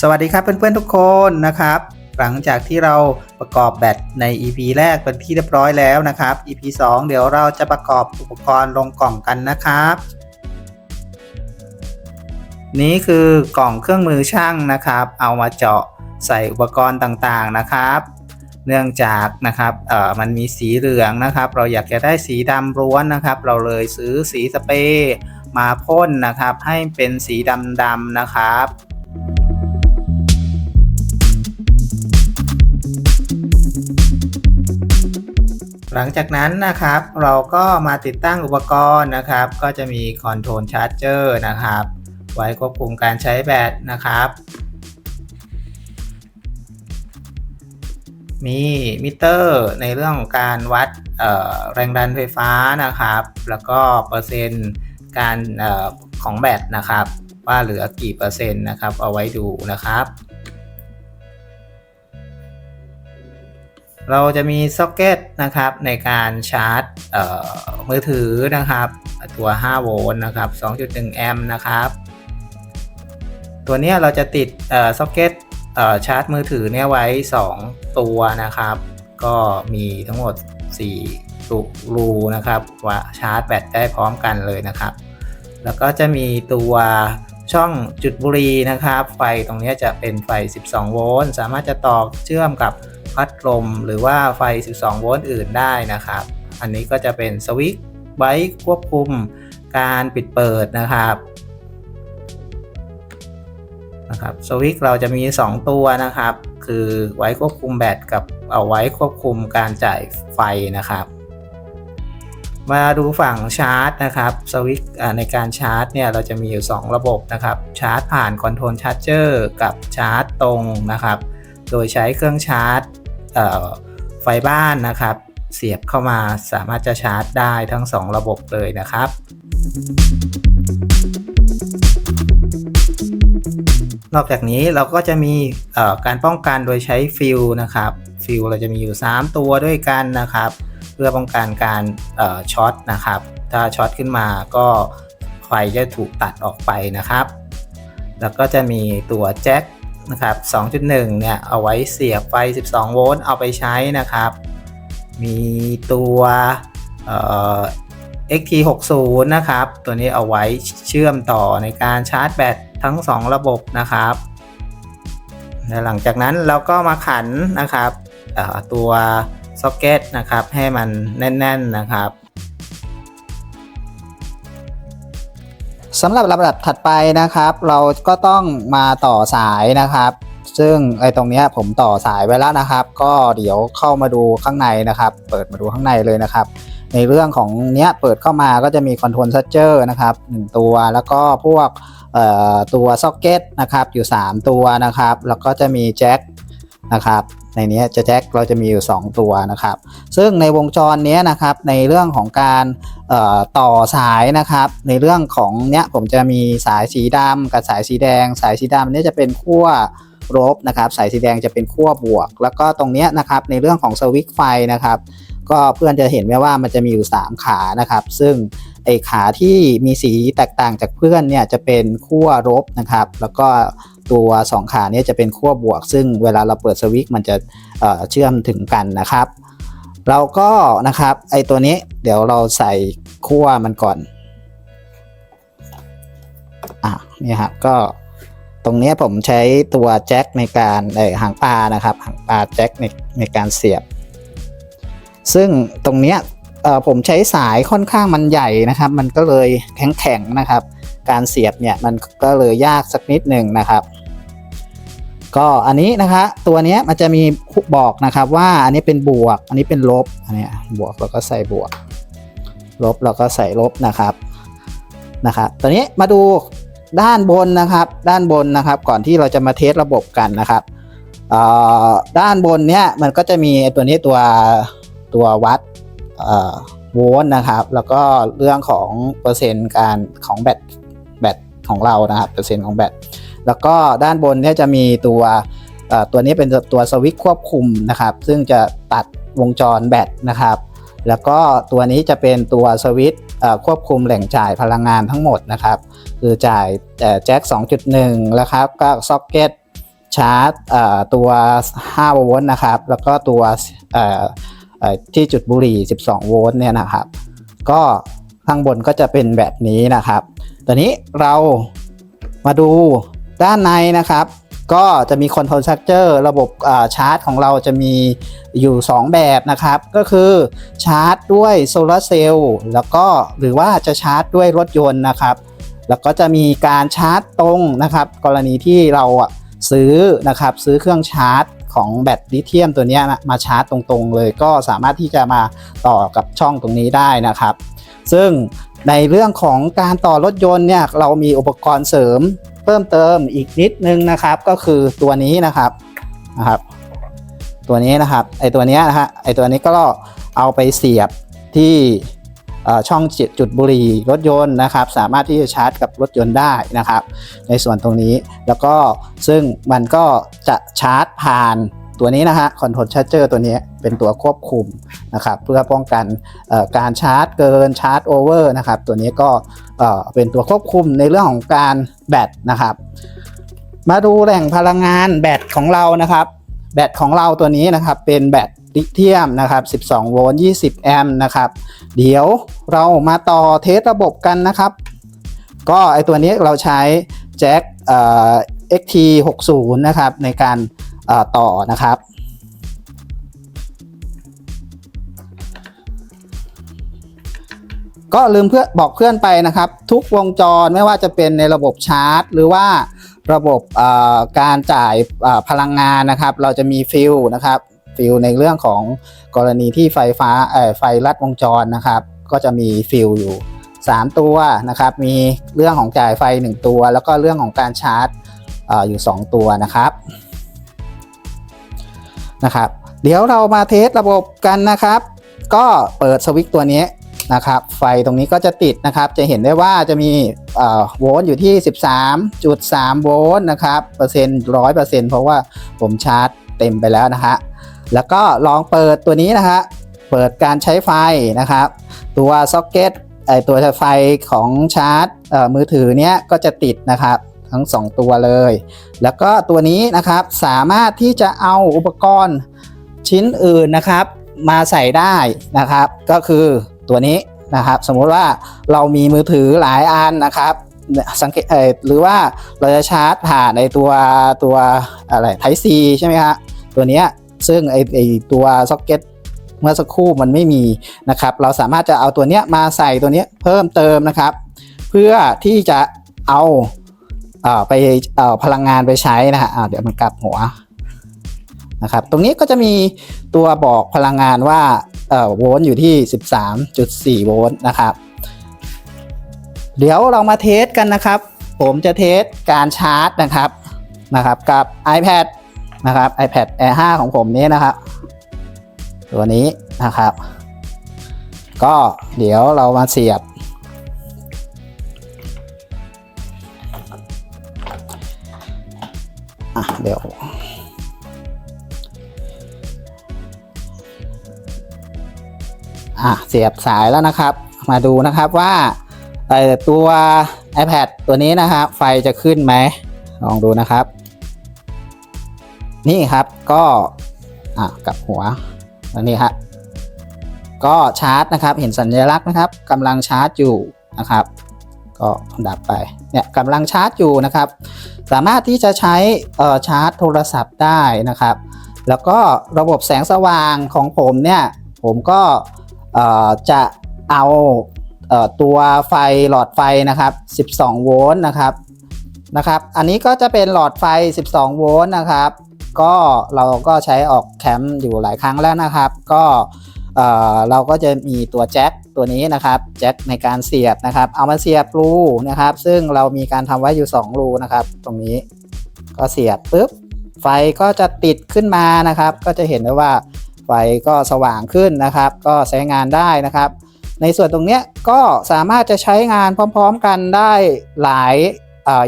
สวัสดีครับเพื่อนๆทุกคนนะครับ หลังจากที่เราประกอบแบตใน EP แรกเป็นที่เรียบร้อยแล้วนะครับ EP 2 เดี๋ยวเราจะประกอบอุปกรณ์ลงกล่องกันนะครับ นี่คือกล่องเครื่องมือช่างนะครับ เอามาเจาะใส่อุปกรณ์ต่างๆนะครับ เนื่องจากนะครับเอ่อมันมีสีเหลืองนะครับ เราอยากจะได้สีดำล้วนนะครับ เราเลยซื้อสีสเปรย์มาพ่นนะครับ ให้เป็นสีดำๆนะครับ หลังจากนั้นนะครับเราก็มาติดตั้งอุปกรณ์นะครับ ก็จะมีคอนโทรลชาร์จเจอร์นะครับ ไว้ควบคุมการใช้แบตนะครับ มีมิเตอร์ในเรื่องของการวัดแรงดันไฟฟ้านะครับ แล้วก็เปอร์เซ็นต์การออของแบตนะครับ ว่าเหลือกี่เปอร์เซ็นต์นะครับ เอาไว้ดูนะครับ เราจะมีซ็อกเก็ตนะครับในการชาร์จมือถือนะครับ ตัว 5 โวลต์นะครับ 2.1 แอมป์นะครับ ตัวนี้เราจะติดซ็อกเก็ตชาร์จมือถือเนี่ยไว้ 2 ตัวนะครับ ก็มีทั้งหมด 4 รูรูนะครับว่าชาร์จแบตได้พร้อมกันเลยนะครับ แล้วก็จะมีตัวช่องจุดบุรีนะครับ ไฟตรงนี้จะเป็นไฟ 12 โวลต์สามารถจะต่อเชื่อมกับ พัดลมหรือว่าไฟ 12 โวลต์อื่นได้นะครับ อันนี้ก็จะเป็นสวิตช์ไว้ควบคุมการปิดเปิดนะครับนะครับสวิตช์เราจะมี 2 ตัวนะครับ คือไว้ควบคุมแบตกับเอาไว้ควบคุมการจ่ายไฟนะครับ มาดูฝั่งชาร์จนะครับสวิตช์ในการชาร์จเนี่ยเราจะมีอยู่ 2 ระบบนะครับ ชาร์จผ่านคอนโทรลชาร์จเจอร์กับชาร์จตรงนะครับ โดยใช้เครื่องชาร์จ ไฟบ้านนะครับ เสียบเข้ามาสามารถจะชาร์จได้ทั้ง 2 ระบบเลยนะครับนอกจากนี้เราก็จะมีการป้องกันโดยใช้ฟิลนะครับฟิลเราจะมีอยู่ 3 ตัวด้วยกันนะครับ เพื่อป้องกันการช็อตนะครับ ถ้าช็อตขึ้นมาก็ไฟจะถูกตัดออกไปนะครับ แล้วก็จะมีตัวแจ็ค นะครับ 2.1 เนี่ย เอาไว้เสียบไฟ 12 โวลต์เอาไปใช้นะครับ มีตัวเอ่อ XT60 นะครับ ตัวนี้เอาไว้เชื่อมต่อในการชาร์จแบตทั้ง 2 ระบบนะครับหลังจากนั้นเราก็มาขันนะครับตัวซ็อกเก็ตนะครับให้มันแน่น ๆนะครับ สำหรับลำดับถัดไปนะครับ เราก็ต้องมาต่อสายนะครับ ซึ่งไอ้ตรงนี้ผมต่อสายไว้แล้วนะครับ ก็เดี๋ยวเข้ามาดูข้างในนะครับ เปิดมาดูข้างในเลยนะครับ ในเรื่องของเนี้ยเปิดเข้ามาก็จะมีคอนโทรลซัเจอร์นะครับ1ตัวแล้วก็พวกเอ่อตัวซ็อกเก็ตนะครับอยู่ 3 ตัวนะครับ แล้วก็จะมีแจ็คนะครับ ในนี้จะแจ็คเราจะมีอยู่ 2 ตัวนะครับ ซึ่งในวงจรนี้นะครับในเรื่องของการต่อสายนะครับ ในเรื่องของเนี้ยผมจะมีสายสีดำกับสายสีแดง สายสีดำเนี่ยจะเป็นขั้วลบนะครับ สายสีแดงจะเป็นขั้วบวก แล้วก็ตรงเนี้ยนะครับในเรื่องของสวิตช์ไฟนะครับ ก็เพื่อนจะเห็นไหมว่ามันจะมีอยู่ 3 ขานะครับ ซึ่งไอขาที่มีสีแตกต่างจากเพื่อนเนี่ยจะเป็นขั้วลบนะครับ แล้วก็ตัว2ขาเนี่ยจะเป็นขั้วบวก ซึ่งเวลาเราเปิดสวิตช์มันจะเเชื่อมถึงกันนะครับ เราก็นะครับไอตัวนี้เดี๋ยวเราใส่ขั้วมันก่อนอะนี่ครับก็ตรงนี้ผมใช้ตัวแจ็คในการเอหางปลานะครับหางปลาแจ็คในในการเสียบ ซึ่งตรงเนี้ยผมใช้สายค่อนข้างมันใหญ่นะครับ มันก็เลยแข็งๆนะครับ การเสียบเนี่ยมันก็เลยยากสักนิดหนึ่งนะครับ ก็อันนี้นะคะตัวนี้มันจะมีบอกนะครับว่าอันนี้เป็นบวก อันนี้เป็นลบอันนี้บวกเราก็ใส่บวก ลบเราก็ใส่ลบนะครับนะครับตอนนี้มาดูด้านบนนะครับ ด้านบนนะครับ ก่อนที่เราจะมาเทสระบบกันนะครับด้านบนเนี้ยมันก็จะมีตัวนี้ตัวตัววัดโวลต์นะครับ แล้วก็เรื่องของเปอร์เซ็นต์การของแบตแบตของเรานะครับเปอร์เซ็นต์ของแบต แล้วก็ด้านบนเนี่ยจะมีตัวตัวนี้เป็นตัวสวิตช์ควบคุมนะครับ ซึ่งจะตัดวงจรแบตนะครับ แล้วก็ตัวนี้จะเป็นตัวสวิตช์ควบคุมแหล่งจ่ายพลังงานทั้งหมดนะครับ คือจ่ายแจ็ค 2.1 แล้วครับ ก็ซ็อกเก็ตชาร์จตัว 5 โวลต์นะครับ แล้วก็ตัวที่จุดบุหรี่ 12 โวลต์เนี่ยนะครับ ก็ข้างบนก็จะเป็นแบบนี้นะครับตอนนี้เรามาดู ด้านในนะครับ ก็จะมี Control Structure ระบบชาร์จของเราจะมีอยู่ 2 แบบนะครับ ก็คือชาร์จด้วยโซลาร์เซลล์แล้วก็หรือว่าจะชาร์จด้วยรถยนต์นะครับ แล้วก็จะมีการชาร์จตรงนะครับ กรณีที่เราซื้อนะครับซื้อเครื่องชาร์จของแบตลิเธียมตัวนี้มาชาร์จตรงๆเลย ก็สามารถที่จะมาต่อกับช่องตรงนี้ได้นะครับ ซึ่งในเรื่องของการต่อรถยนต์เนี่ยเรามีอุปกรณ์เสริม เพิ่มเติมอีกนิดนึงนะครับ ก็คือตัวนี้นะครับนะครับ ตัวนี้นะครับไอตัวนี้นะฮะไอตัวนี้ก็เอาไปเสียบที่ช่องจุดจุดบุหรี่รถยนต์นะครับ สามารถที่จะชาร์จกับรถยนต์ได้นะครับ ในส่วนตรงนี้แล้วก็ซึ่งมันก็จะชาร์จผ่าน ตัวนี้นะฮะคอนโทรลชาร์เจอร์ตัวนี้เป็นตัวควบคุมนะครับเพื่อป้องกันการชาร์จเกินชาร์จโอเวอร์นะครับตัวนี้ก็เป็นตัวควบคุมในเรื่องของการแบตนะครับมาดูแหล่งพลังงานแบตของเรานะครับ แบตของเราตัวนี้นะครับเป็นแบตลิเธียมนะครับ 12 โวลต์ 20 แอมป์นะครับ เดี๋ยวเรามาต่อเทสระบบกันนะครับ ก็ไอตัวนี้เราใช้แจ็คเอ่อ XT60 นะครับในการ ต่อนะครับ ก็ลืมเพื่อบอกเพื่อนไปนะครับ ทุกวงจรไม่ว่าจะเป็นในระบบชาร์จ หรือว่าระบบการจ่ายพลังงานนะครับ เราจะมีฟิลนะครับฟิลในเรื่องของกรณีที่ไฟฟ้าไฟลัดวงจรนะครับ ก็จะมีฟิลอยู่ 3 ตัวนะครับ มีเรื่องของจ่ายไฟ 1 ตัว แล้วก็เรื่องของการชาร์จอออยู่ 2 ตัวนะครับ นะครับ เดี๋ยวเรามาเทสระบบกันนะครับ ก็เปิดสวิตช์ตัวนี้นะครับ ไฟตรงนี้ก็จะติดนะครับ จะเห็นได้ว่าจะมีโวลต์อยู่ที่ 13.3 โวลต์นะครับเปอร์เซ็นต์ร้อยเปอร์เซ็นต์เพราะว่าผมชาร์จเต็มไปแล้วนะฮะ แล้วก็ลองเปิดตัวนี้นะฮะ เปิดการใช้ไฟนะครับ ตัวซ็อกเก็ตไอตัวไฟของชาร์จมือถือเนี้ยก็จะติดนะครับ ทั้ง 2 ตัวเลย แล้วก็ตัวนี้นะครับสามารถที่จะเอาอุปกรณ์ชิ้นอื่นนะครับ มาใส่ได้นะครับ ก็คือตัวนี้นะครับ สมมุติว่าเรามีมือถือหลายอันนะครับสังเกตเออหรือว่าเราจะชาร์จผ่านในตัวตัวอะไรไทซีใช่ไหมฮะตัวนี้ซึ่งไอไอตัวซ็อกเก็ตเมื่อสักครู่มันไม่มีนะครับ เราสามารถจะเอาตัวเนี้ยมาใส่ตัวเนี้ยเพิ่มเติมนะครับ เพื่อที่จะเอา ไปเอ่อพลังงานไปใช้นะฮะเดี๋ยวมันกลับหัวนะครับตรงนี้ก็จะมีตัวบอกพลังงานว่าเอ่อโวลต์อยู่ที่ 13.4 โวลต์นะครับเดี๋ยวเรามาเทสกันนะครับ ผมจะเทสการชาร์จนะครับนะครับกับ iPad นะครับ iPad Air 5 ของผมนี้นะครับ ตัวนี้นะครับ ก็เดี๋ยวเรามาเสียบ อะเดี๋ยว อะ เสียบสายแล้วนะครับ มาดูนะครับว่าเอ่อตัว iPad ตัวนี้นะครับ ไฟจะขึ้นไหม ลองดูนะครับ นี่ครับก็ อะกับหัวแล้วนี่ฮะก็ชาร์จนะครับ เห็นสัญลักษณ์นะครับกำลังชาร์จอยู่นะครับ ก็ดับไปเนี่ยกำลังชาร์จอยู่นะครับ สามารถที่จะใช้ชาร์จโทรศัพท์ได้นะครับ แล้วก็ระบบแสงสว่างของผมเนี่ยผมก็จะเอาเออตัวไฟหลอดไฟนะครับ 12 โวลต์นะครับนะครับ อันนี้ก็จะเป็นหลอดไฟ 12 โวลต์นะครับ ก็เราก็ใช้ออกแคมป์อยู่หลายครั้งแล้วนะครับ ก็ เราก็จะมีตัวแจ็คตัวนี้นะครับแจ็คในการเสียบนะครับ เอามาเสียบรูนะครับ ซึ่งเรามีการทำไว้อยู่2รูนะครับ ตรงนี้ก็เสียบปุ๊บไฟก็จะติดขึ้นมานะครับ ก็จะเห็นได้ว่าไฟก็สว่างขึ้นนะครับ ก็ใช้งานได้นะครับ ในส่วนตรงเนี้ยก็สามารถจะใช้งานพร้อม ๆ กันได้หลาย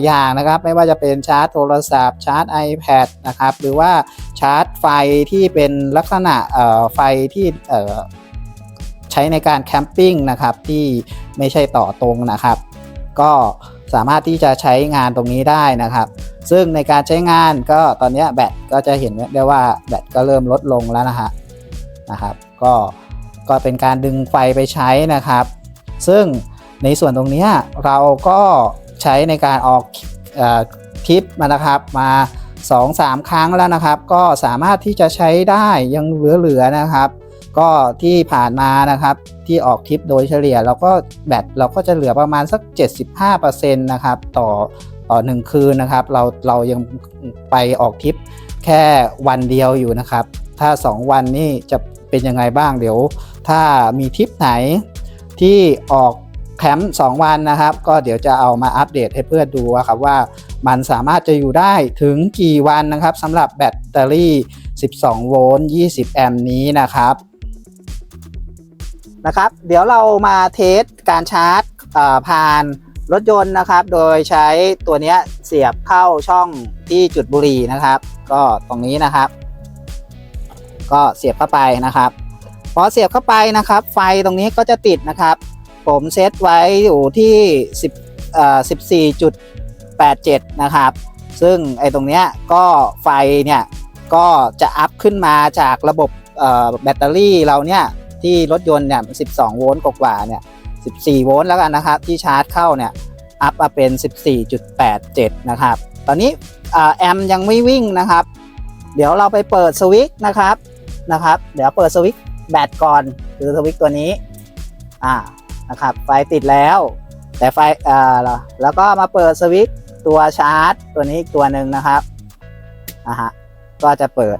อย่างนะครับ ไม่ว่าจะเป็นชาร์จโทรศัพท์ ชาร์จ iPad นะครับ หรือว่าชาร์จไฟที่เป็นลักษณะไฟที่ใช้ในการแคมปิ้งนะครับที่ไม่ใช่ต่อตรงนะครับ ก็สามารถที่จะใช้งานตรงนี้ได้นะครับ ซึ่งในการใช้งานก็ตอนนี้แบตก็จะเห็นได้ว่าแบตก็เริ่มลดลงแล้วนะฮะนะครับก็ก็เป็นการดึงไฟไปใช้นะครับ ซึ่งในส่วนตรงนี้เราก็ ใช้ในการออกคลิปมานะครับมา2-3 ครั้งแล้วนะครับ ก็สามารถที่จะใช้ได้ยังเหลือๆนะครับ ก็ที่ผ่านมานะครับที่ออกทริปโดยเฉลี่ยเราก็แบตเราก็จะเหลือประมาณสัก 75%นะครับต่อต่อหนึ่งคืนนะครับ เราเรายังไปออกทริปแค่วันเดียวอยู่นะครับ ถ้า 2 วันนี่จะเป็นยังไงบ้างเดี๋ยว ถ้ามีทริปไหนที่ออก แคมป์2วันนะครับ ก็เดี๋ยวจะเอามาอัปเดตให้เพื่อนดูครับว่ามันสามารถจะอยู่ได้ถึงกี่วันนะครับสำหรับแบตเตอรี่ 12 โวลต์ 20 แอมป์นี้นะครับนะครับ เดี๋ยวเรามาเทสการชาร์จผ่านรถยนต์นะครับ โดยใช้ตัวนี้เสียบเข้าช่องที่จุดบุหรี่นะครับ ก็ตรงนี้นะครับ ก็เสียบเข้าไปนะครับ พอเสียบเข้าไปนะครับ ไฟตรงนี้ก็จะติดนะครับ ผมเซตไว้อยู่ที่10เอ่อ14.87 นะครับ ซึ่งไอ้ตรงเนี้ยก็ไฟเนี่ยก็จะอัพขึ้นมาจากระบบแบตเตอรี่เราเนี่ยที่รถยนต์เนี่ย 12 โวลต์กว่าเนี่ย 14 โวลต์แล้วกันนะครับ ที่ชาร์จเข้าเนี่ย อัพมาเป็น 14.87 นะครับ ตอนนี้แอมยังไม่วิ่งนะครับ เดี๋ยวเราไปเปิดสวิตช์นะครับนะครับ เดี๋ยวเปิดสวิตช์แบตก่อน คือสวิตช์ตัวนี้ อ่า นะครับ ไฟติดแล้ว แต่ไฟอ่าแล้วก็มาเปิดสวิตช์ตัวชาร์จ ตัวนี้อีกตัวหนึ่งนะครับนะฮะก็จะเปิด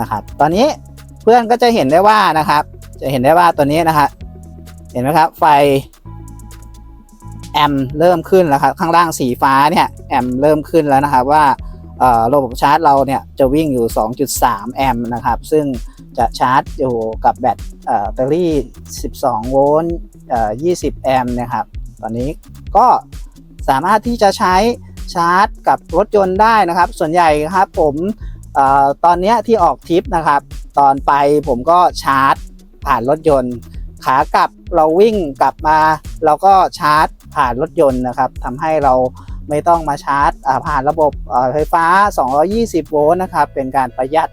นะครับ ตอนนี้เพื่อนก็จะเห็นได้ว่านะครับ จะเห็นได้ว่าตัวนี้นะครับเห็นไหมครับ ไฟแอมเริ่มขึ้นแล้วครับ ข้างล่างสีฟ้าเนี่ยแอมเริ่มขึ้นแล้วนะครับว่า ระบบชาร์จเราเนี่ยจะวิ่งอยู่ 2.3 แอมป์นะครับ ซึ่งจะชาร์จอยู่กับแบตเอ่อแบตเตอรี่ 12 โวลต์20 แอมป์นะครับ ตอนนี้ก็สามารถที่จะใช้ชาร์จกับรถยนต์ได้นะครับ ส่วนใหญ่ครับผมออตอนนี้ที่ออกทริปนะครับ ตอนไปผมก็ชาร์จผ่านรถยนต์ ขากลับเราวิ่งกลับมา เราก็ชาร์จผ่านรถยนต์นะครับทำให้เรา ไม่ต้องมาชาร์จผ่านระบบเอ่อไฟฟ้า 220 โวลต์นะครับ เป็นการประหยัด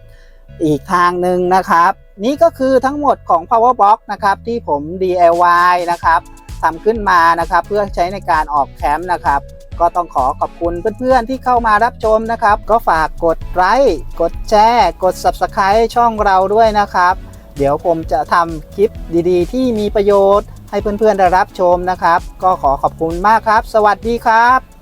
อีกทางหนึ่งนะครับ นี่ก็คือทั้งหมดของ Power Box นะครับ ที่ผม DIY นะครับทำขึ้นมานะครับเพื่อใช้ในการออกแคมป์นะครับ ก็ต้องขอขอบคุณเพื่อนๆที่เข้ามารับชมนะครับ ก็ฝากกดไลค์กดแชร์ กด Subscribe ช่องเราด้วยนะครับ เดี๋ยวผมจะทำคลิปดีๆ ที่มีประโยชน์ให้เพื่อนๆได้รับชมนะครับ ก็ขอขอบคุณมากครับ สวัสดีครับ